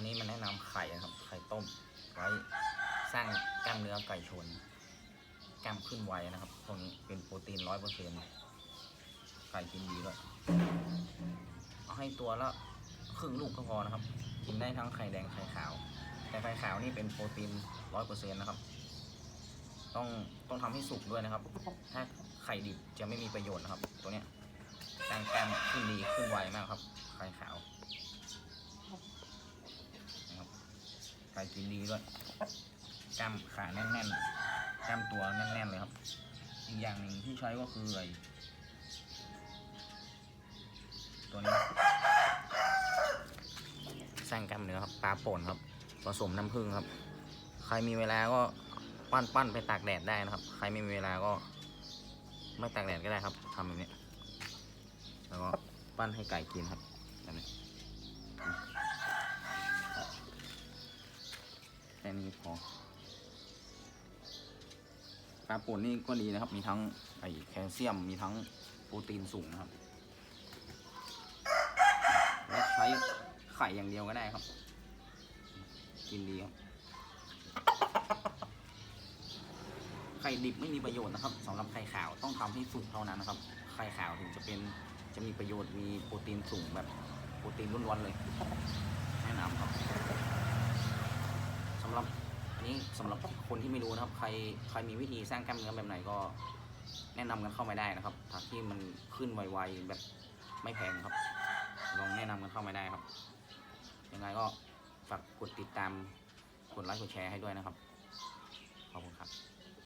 วันนี้มันแนะนำไข่นะครับ ไข่ต้ม ไว้สร้างกล้ามเนื้อไก่ชน กล้ามขึ้นไวนะครับพวกนี้เป็นโปรตีนร้อยเปอร์เซ็นต์ไก่กินดีด้วยเอาให้ตัวละครึ่งลูกก็พอนะครับ กินได้ทั้งไข่แดงไข่ขาว แต่ไข่ขาวนี่เป็นโปรตีนร้อยเปอร์เซ็นต์นะครับ ต้องต้องทำให้สุกด้วยนะครับ ถ้าไข่ดิบจะไม่มีประโยชน์นะครับ ตัวเนี้ยสร้างกล้ามขึ้นดีขึ้นไวมากครับ ไข่ขาวนะครับ ไก่กินดีด้วยกล้ามขาแน่นๆกล้ามตัวแน่นๆเลยครับ อีกอย่างหนึ่งที่ใช้ก็คือไอ้ตัวนี้สร้างกล้ามเนื้อครับปลาป่นครับ ผสมน้ำผึ้งครับ ใครมีเวลาก็ปั้นปั้นไปตากแดดได้นะครับ ใครไม่มีเวลาก็ไม่ตากแดดก็ได้ครับทำแบบนี้ แล้วก็ปั้นให้ไก่กินครับแบบนี้ ค่นี้พอปลาป่นนี่ก็ดีนะครับ มีทั้งไอแคลเซียม มีทั้งโปรตีนสูงนะครับและใช้ไข่อย่างเดียวก็ได้ครับ กินดีครับ ไข่ดิบไม่มีประโยชน์นะครับสำหรับไข่ขาวต้องทำให้สุกเท่านั้นนะครับ ไข่ขาวถึงจะเป็นจะมีประโยชน์มีโปรตีนสูงแบบโปรตีนล้วนๆเลยแนะนำครับสำหรับอั นี้สำหรับคนที่ไม่รู้นะครับ ใครใครมีวิธีสร้างกล้ามเนื้อแบบไหนก็ แนะนำกันเข้ามาได้นะครับถ้าที่มันขึ้นไวๆแบบไม่แพงครับ ลองแนะนำกันเข้ามาได้ครับ ยังไงก็ฝากกดติดตามกดไลค์กดแชร์ให้ด้วยนะครับ